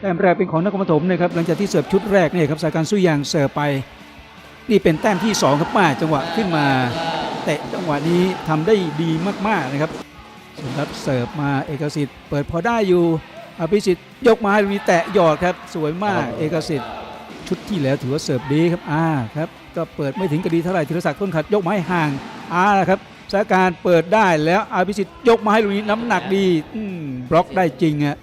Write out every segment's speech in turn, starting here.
แต้มแรกเป็นของนครปฐมนะครับหลังจากที่เสิร์ฟชุดแรกเนี่ยครับสายการสู้ยางเสิร์ฟไป นี่เป็นแต้มที่2ครับมาจังหวะขึ้นมาเตะจังหวะนี้ทำได้ดีมากๆนะครับสมรัตน์เสิร์ฟมาเอกสิทธิ์เปิดพอได้อยู่อภิสิทธิ์ยกมาให้ลูกนี้แตะหยอดครับสวยมากเอกสิทธิ์ชุดที่แล้วถือว่าเสิร์ฟดีครับอ่าครับก็เปิดไม่ถึงกระดีเท่าไหร่ธีรศักดิ์ต้นขัดยกมาให้ห่างอ่าครับสถานการณ์เปิดได้แล้วอภิสิทธิ์ยกมาให้ลูกนี้น้ำหนักดีอืมบล็อกได้จริงอะ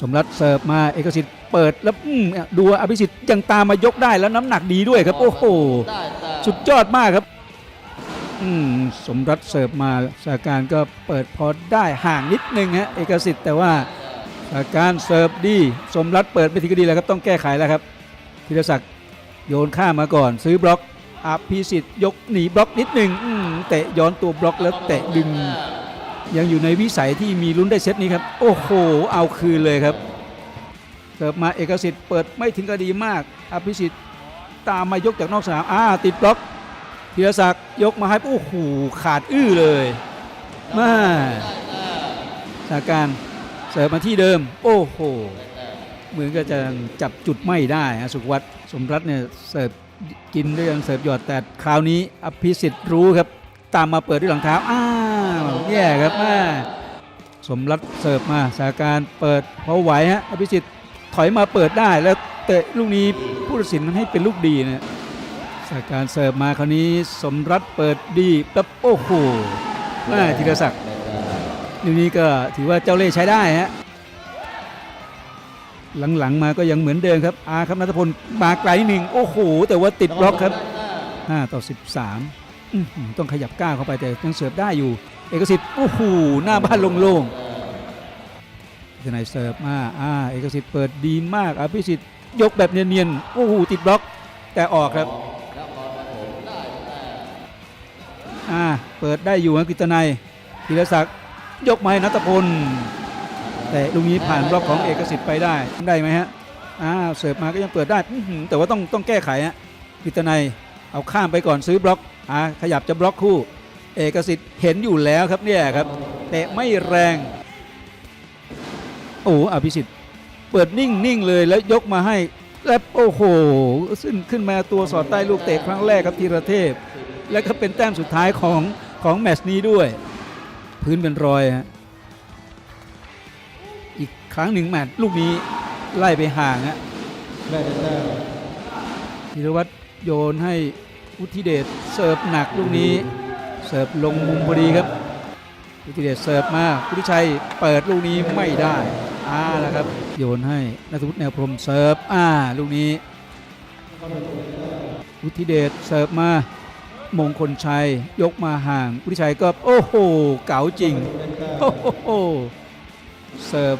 สมรัตน์เสิร์ฟมาเอกสิทธิ์เปิดแล้วอืมดูอภิสิทธิ์ยังตามมายกได้แล้วน้ำหนักดีด้วยครับ โอ้โหได้แต่สุดยอดมากครับอืมสมรัตน์เสิร์ฟมาสถานการณ์ก็เปิดพอได้ห่างนิดนึงฮะเอกสิทธิ์แต่ว่าสถานการณ์เสิร์ฟดี สมรัตน์เปิดไม่ถึงก็ดีแล้วครับต้องแก้ไขแล้วครับธีรศักดิ์โยนข้ามมาก่อน ซื้อบล็อกอภิสิทธิ์ยกหนีบล็อกนิดหนึ่งอืมเตะย้อนตัวบล็อกแล้วเตะดึง ยังอยู่ในวิสัยที่มีลุ้นได้เซตนี้ครับ โอ้โห เอาคืนเลยครับเสิร์ฟมาเอกสิทธิ์เปิดไม่ถึงกระดีมาก อภิสิทธิ์ตามมายกจากนอกสนามอ่าติดบล็อกธีรศักดิ์ยกมาให้โอ้โหขาดอื้อเลยมาสถานการณ์เสิร์ฟมาที่เดิม โอ้โหเหมือนก็จะจับจุดไม่ได้ฮะสุขวัตสมรัตเนี่ยเสิร์ฟกินด้วยกันเสิร์ฟหยอดแต่คราวนี้อภิสิทธิ์รู้ครับ ตามมาเปิดด้วยหลังเท้าอ้า แย่ครับแม่สมรัตเสิร์ฟมาสาการเปิดพอไหวฮะอภิสิทธิ์ถอยมาเปิดได้แล้วเตะลูกนี้ผู้ตัดสินให้เป็นลูกดีนะสาการเสิร์ฟมาคราวนี้สมรัตเปิดดีแล้วโอ้โหแม่ธีรศักดิ์ลูกนี้ก็ถือว่าเจ้าเล่ห์ใช้ได้ฮะหลังๆมาก็ยังเหมือนเดิมครับอาครับนัทพลมาไกลหนึ่งโอ้โหแต่ว่าติดบล็อกครับ5ต่อ 13 ต้องขยับก้าวเข้าไปแต่ยังเสิร์ฟได้อยู่เอกสิทธิ์โอ้โหหน้าบ้านโล่งๆทนายเสิร์ฟมาอ่าเอกสิทธิ์เปิดดีมากอภิสิทธิ์ยกแบบเนียนๆโอ้โหติดบล็อกแต่ออกครับอ่าเปิดได้อยู่ครับกิตนัยธีรศักดิ์ยกมาให้นัทพลแต่ลูกนี้ผ่านบล็อกของเอกสิทธิ์ไปได้ได้ไหมฮะอ่าเสิร์ฟมาก็ยังเปิดได้แต่ว่าต้องต้องแก้ไขฮะกิตนัยเอาข้ามไปก่อนซื้อบล็อกอ่าขยับจะบล็อกคู่ เอกสิทธิ์เห็นอยู่แล้วครับเนี่ยครับเตะไม่แรง โอ้อภิสิทธิ์เปิดนิ่งนิ่งเลยแล้วยกมาให้แล้วโอ้โหขึ้นขึ้นมาตัวสอดใต้ลูกเตะครั้งแรกครับธีรเทพ และก็เป็นแต้มสุดท้ายของของแมตช์นี้ด้วย พื้นเป็นรอยฮะอีกครั้งหนึ่งแมตช์ลูกนี้ไล่ไปห่างฮะแต่แต้มธีรวัตรโยนให้วุฒิเดชเสิร์ฟหนักลูกนี้ สิร์ฟลงมุมพอดีครับวุฒิเดชเสิร์ฟมาวุฒิชัยเปิดลูกนี้ไม่ได้อ่าแล้วครับ โยนให้นัทวุฒิแนวพรมเสิร์ฟอ่าลูกนี้วุฒิเดชเสิร์ฟมามงคลชัยยกมาห่างวุฒิชัยก็โอ้โหเก๋าจริงโอ้โหเสิร์ฟ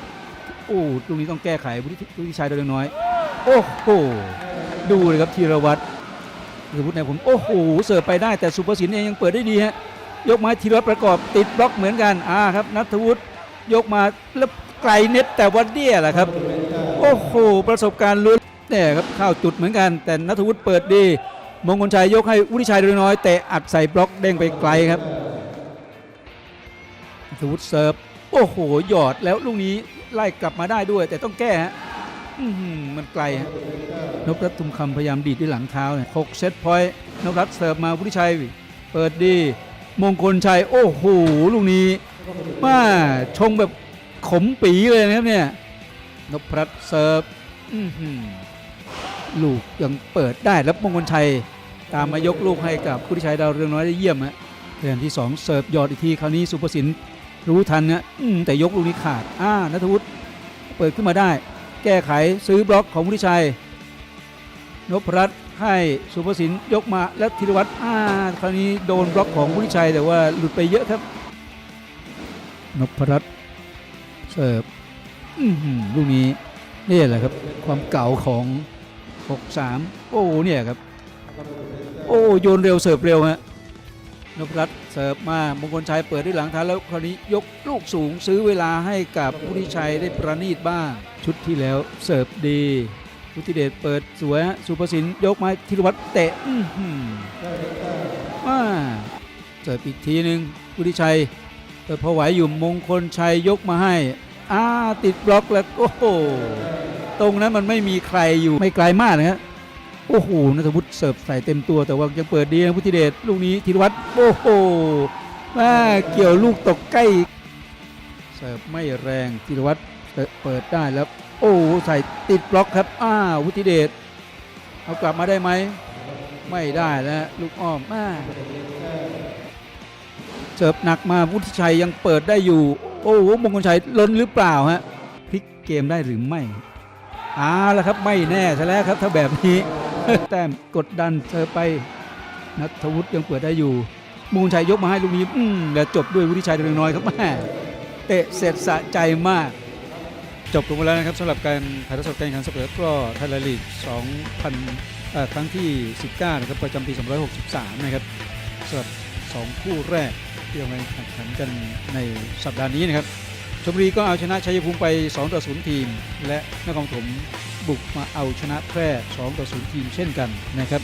โอ้ลูกนี้ต้องแก้ไขวุฒิวุฒิชัยตัวเล็กน้อย โอ้โหดูเลยครับธีรวัตร สมมติเนี่ยผมโอ้โหเสิร์ฟไปได้แต่สุภสินเองยังเปิดได้ดีฮะยกมาให้ธีรัตประกอบติดบล็อกเหมือนกันอ่าครับนัทวุฒิยกมาแล้วไกลเน็ตแต่ว่าเดียแหละครับ โอ้โหประสบการณ์ลุ้นเนี่ยครับเข้าจุดเหมือนกัน แต่นัทวุฒิเปิดดีมงคลชัยยกให้วุฒิชัยเล็กน้อยแต่อัดใส่บล็อกเด้งไปไกลครับนัทวุฒิเสิร์ฟโอ้โหหยอดแล้วลูกนี้ไล่กลับมาได้ด้วย แต่ต้องแก้ฮะมันไกลฮะ นพรัตน์ทุมคำพยายามดีดด้วยหลังเท้าเนี่ยหกเซตพอยต์นพรัตน์เสิร์ฟมาวุฒิชัย เปิดดี มงคลชัย โอ้โหลูกนี้มาชงแบบขมปีเลยนะครับเนี่ยนพรัตน์เสิร์ฟลูกยังเปิดได้แล้วมงคลชัย ตามมายกลูกให้กับวุฒิชัยดาวเรืองน้อยได้เยี่ยมฮะเดือนที่ 2 เสิร์ฟยอดอีกทีคราวนี้สุภสินรู้ทันนะแต่ยกลูกนี้ขาด อ่านัทวุฒิเปิดขึ้นมาได้ แก้ไขซื้อบล็อกของวุฒิชัย นพรัตน์ให้สุภสินยกมาแล้วธีรวัตรอ่าคราวนี้โดนบล็อกของวุฒิชัยแต่ว่าหลุดไปเยอะครับนพรัตน์เสิร์ฟอื้อหือลูกนี้นี่แหละครับ ความเก่าของ 6-3 โอ้เนี่ยครับ โอ้โยนเร็วเสิร์ฟเร็วฮะนพรัตน์เสิร์ฟมามงคลชัยเปิดด้วยหลังท้าแล้วคราวนี้ยกลูกสูงซื้อเวลาให้กับวุฒิชัยได้ประณีตบ้าง ชุดที่แล้วเสิร์ฟดี วุฒิเดชเปิดสวยฮะสุภสินยกมาธีรวัตรเตะอื้อหืออ่าเสิร์ฟอีกทีหนึ่งวุฒิชัยเปิดพอไหวอยู่มงคลชัยยกมาให้อ่าติดบล็อกแล้วโอ้โหตรงนั้นมันไม่มีใครอยู่ไม่ไกลมากนะฮะโอ้โหนัทวุฒิเสิร์ฟใส่เต็มตัวแต่ว่ายังเปิดดีนะพุทธิเดชลูกนี้ธีรวัตรโอ้โหมาเกี่ยวลูกตกใกล้เสิร์ฟไม่แรงธีรวัตร เปิดได้แล้ว โอ้โหใส่ติดบล็อกครับ อ้าววุฒิเดชเอากลับมาได้ไหม ไม่ได้แล้วลูกอ้อมมาเสิร์ฟหนักมาวุฒิชัยยังเปิดได้อยู่ โอ้โหมงคลชัยล้นหรือเปล่าฮะพลิกเกมได้หรือไม่เอาและครับไม่แน่ซะแล้วครับถ้าแบบนี้ แต้มกดดันเธอไปนัทวุฒิยังเปิดได้อยู่มงคลชัยยกมาให้ลูกนี้ อืมแล้วจบด้วยวุฒิชัยเล็กน้อยครับแม่เตะเสร็จสะใจมาก จบลงไปแล้วนะครับสำหรับการถ่ายทอดสดการแข่งขันสเปอร์ก็ไทยลีก 2000 ครั้งที่ 19 นะครับประจำปี 263 นะครับสำหรับ 2 คู่แรกที่เราแข่งขันกันในสัปดาห์นี้นะครับชมบุรีก็เอาชนะชัยภูมิไป 2 ต่อ 0 ทีม และนครปฐมบุกมาเอาชนะแพร่ 2 ต่อ 0 ทีมเช่นกันนะครับ